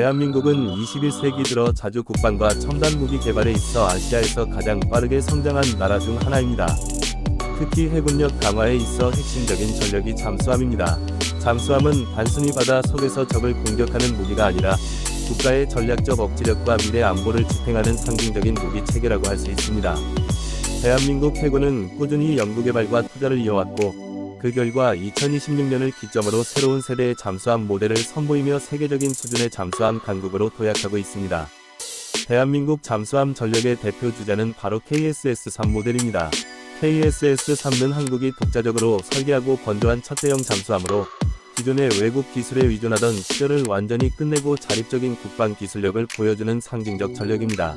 대한민국은 21세기 들어 자주 국방과 첨단 무기 개발에 있어 아시아에서 가장 빠르게 성장한 나라 중 하나입니다. 특히 해군력 강화에 있어 핵심적인 전력이 잠수함입니다. 잠수함은 단순히 바다 속에서 적을 공격하는 무기가 아니라 국가의 전략적 억지력과 미래 안보를 지탱하는 상징적인 무기 체계라고 할 수 있습니다. 대한민국 해군은 꾸준히 연구개발과 투자를 이어왔고 그 결과 2026년을 기점으로 새로운 세대의 잠수함 모델을 선보이며 세계적인 수준의 잠수함 강국으로 도약하고 있습니다. 대한민국 잠수함 전력의 대표 주자는 바로 KSS-3 모델입니다. KSS-3는 한국이 독자적으로 설계하고 건조한 첫 대형 잠수함으로 기존의 외국 기술에 의존하던 시절을 완전히 끝내고 자립적인 국방 기술력을 보여주는 상징적 전력입니다.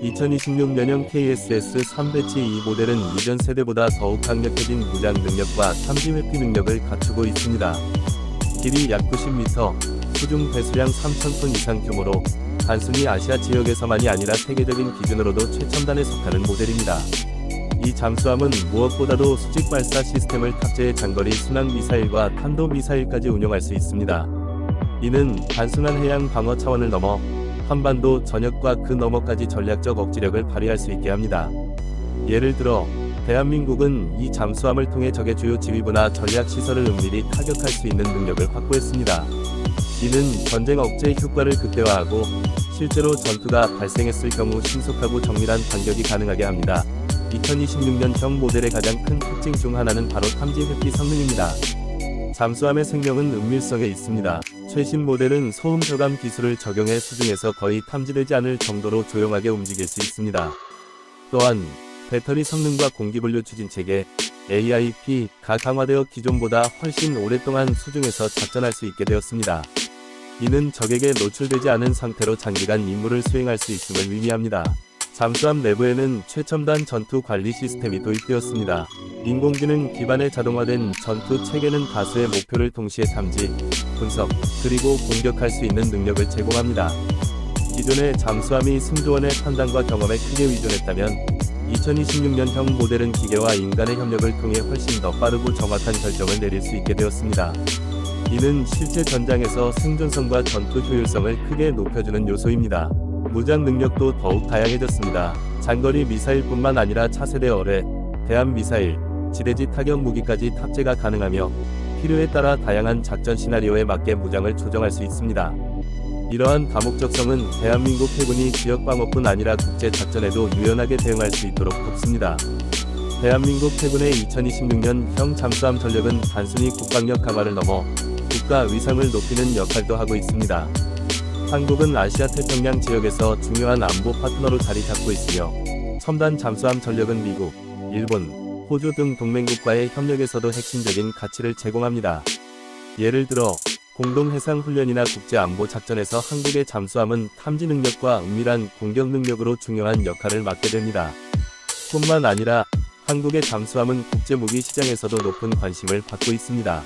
2026년형 KSS-3 배치 이 모델은 이전 세대보다 더욱 강력해진 무장 능력과 탐지 회피 능력을 갖추고 있습니다. 길이 약 90m, 수중 배수량 3,000톤 이상 규모로 단순히 아시아 지역에서만이 아니라 세계적인 기준으로도 최첨단에 속하는 모델입니다. 이 잠수함은 무엇보다도 수직 발사 시스템을 탑재해 장거리 순항 미사일과 탄도 미사일까지 운용할 수 있습니다. 이는 단순한 해양 방어 차원을 넘어 한반도 전역과 그 너머까지 전략적 억지력을 발휘할 수 있게 합니다. 예를 들어 대한민국은 이 잠수함을 통해 적의 주요 지휘부나 전략 시설을 은밀히 타격할 수 있는 능력을 확보했습니다. 이는 전쟁 억제 효과를 극대화하고 실제로 전투가 발생했을 경우 신속하고 정밀한 반격이 가능하게 합니다. 2026년형 모델의 가장 큰 특징 중 하나는 바로 탐지 회피 성능입니다. 잠수함의 생명은 은밀성에 있습니다. 최신 모델은 소음 저감 기술을 적용해 수중에서 거의 탐지되지 않을 정도로 조용하게 움직일 수 있습니다. 또한 배터리 성능과 공기분류 추진 체계 AIP가 강화되어 기존보다 훨씬 오랫동안 수중에서 작전할 수 있게 되었습니다. 이는 적에게 노출되지 않은 상태로 장기간 임무를 수행할 수 있음을 의미합니다. 잠수함 내부에는 최첨단 전투 관리 시스템이 도입되었습니다. 인공지능 기반의 자동화된 전투 체계는 다수의 목표를 동시에 탐지, 분석, 그리고 공격할 수 있는 능력을 제공합니다. 기존의 잠수함이 승조원의 판단과 경험에 크게 의존했다면 2026년형 모델은 기계와 인간의 협력을 통해 훨씬 더 빠르고 정확한 결정을 내릴 수 있게 되었습니다. 이는 실제 전장에서 생존성과 전투 효율성을 크게 높여주는 요소입니다. 무장 능력도 더욱 다양해졌습니다. 장거리 미사일뿐만 아니라 차세대 어뢰, 대함 미사일, 지대지 타격 무기까지 탑재가 가능하며 필요에 따라 다양한 작전 시나리오에 맞게 무장을 조정할 수 있습니다. 이러한 다목적성은 대한민국 해군이 지역 방어뿐 아니라 국제 작전에도 유연하게 대응할 수 있도록 돕습니다. 대한민국 해군의 2026년 형 잠수함 전력은 단순히 국방력 강화를 넘어 국가 위상을 높이는 역할도 하고 있습니다. 한국은 아시아 태평양 지역에서 중요한 안보 파트너로 자리 잡고 있으며 첨단 잠수함 전력은 미국, 일본, 호주 등 동맹국과의 협력에서도 핵심적인 가치를 제공합니다. 예를 들어 공동 해상 훈련이나 국제 안보 작전에서 한국의 잠수함은 탐지 능력과 은밀한 공격 능력으로 중요한 역할을 맡게 됩니다. 뿐만 아니라 한국의 잠수함은 국제 무기 시장에서도 높은 관심을 받고 있습니다.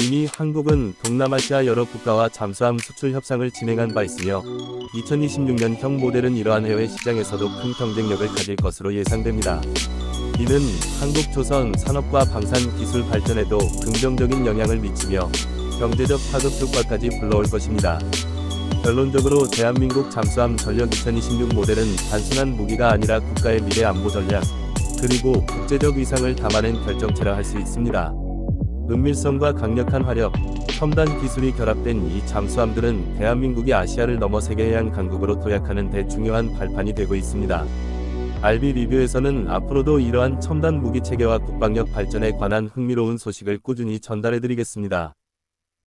이미 한국은 동남아시아 여러 국가와 잠수함 수출 협상을 진행한 바 있으며 2026년형 모델은 이러한 해외 시장에서도 큰 경쟁력을 가질 것으로 예상됩니다. 이는 한국 조선 산업과 방산 기술 발전에도 긍정적인 영향을 미치며 경제적 파급 효과까지 불러올 것입니다. 결론적으로 대한민국 잠수함 전력 2026 모델은 단순한 무기가 아니라 국가의 미래 안보 전략, 그리고 국제적 위상을 담아낸 결정체라 할 수 있습니다. 은밀성과 강력한 화력, 첨단 기술이 결합된 이 잠수함들은 대한민국이 아시아를 넘어 세계해양 강국으로 도약하는 대중요한 발판이 되고 있습니다. RB 리뷰에서는 앞으로도 이러한 첨단 무기 체계와 국방력 발전에 관한 흥미로운 소식을 꾸준히 전달해드리겠습니다.